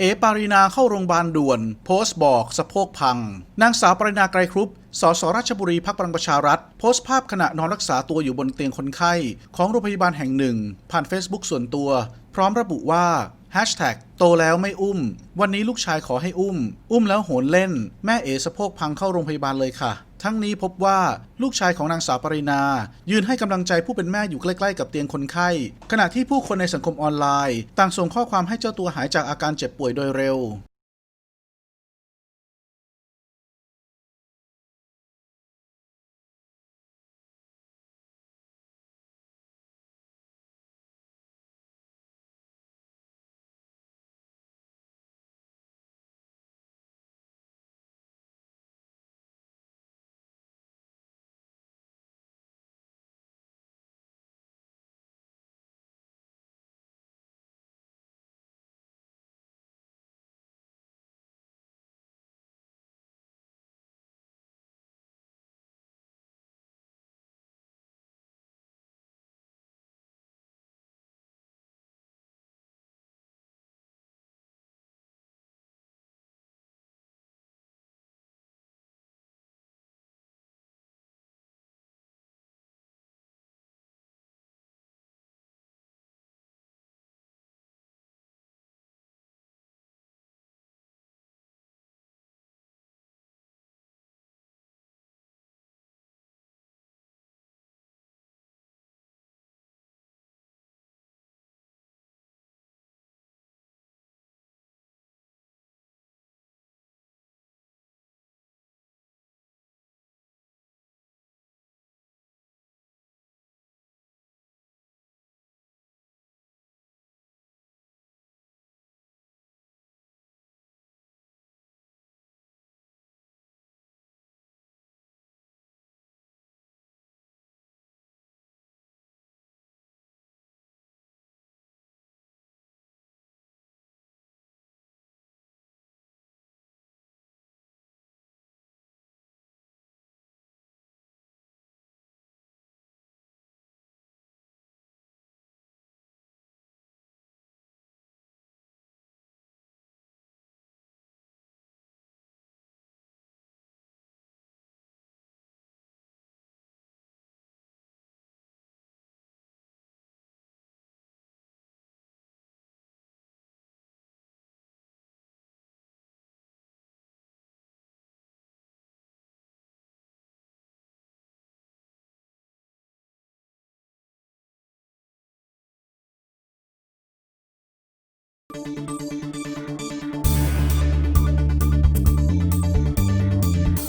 เอปารีนาเข้าโรงพยาบาลด่วน โพสต์บอกสะโพกพัง นางสาวปรินาไกรครุปสสราชบุรีพักพลังประชารัฐ โพสต์ภาพขณะนอนรักษาตัวอยู่บนเตียงคนไข้ ของโรงพยาบาลแห่งหนึ่ง ผ่าน Facebook ส่วนตัว พร้อมระบุว่า โตแล้วไม่อุ้ม วันนี้ลูกชายขอให้อุ้ม อุ้มแล้วโหนเล่น แม่เอสะโพกพังเข้าโรงพยาบาลเลยค่ะ ทั้งนี้พบว่าลูกชายของนางสาวปรินา ยืนให้กำลังใจผู้เป็นแม่อยู่ใกล้ๆกับเตียงคนไข้ ขณะที่ผู้คนในสังคมออนไลน์ ต่างส่งข้อความให้เจ้าตัวหายจากอาการเจ็บป่วยโดยเร็ว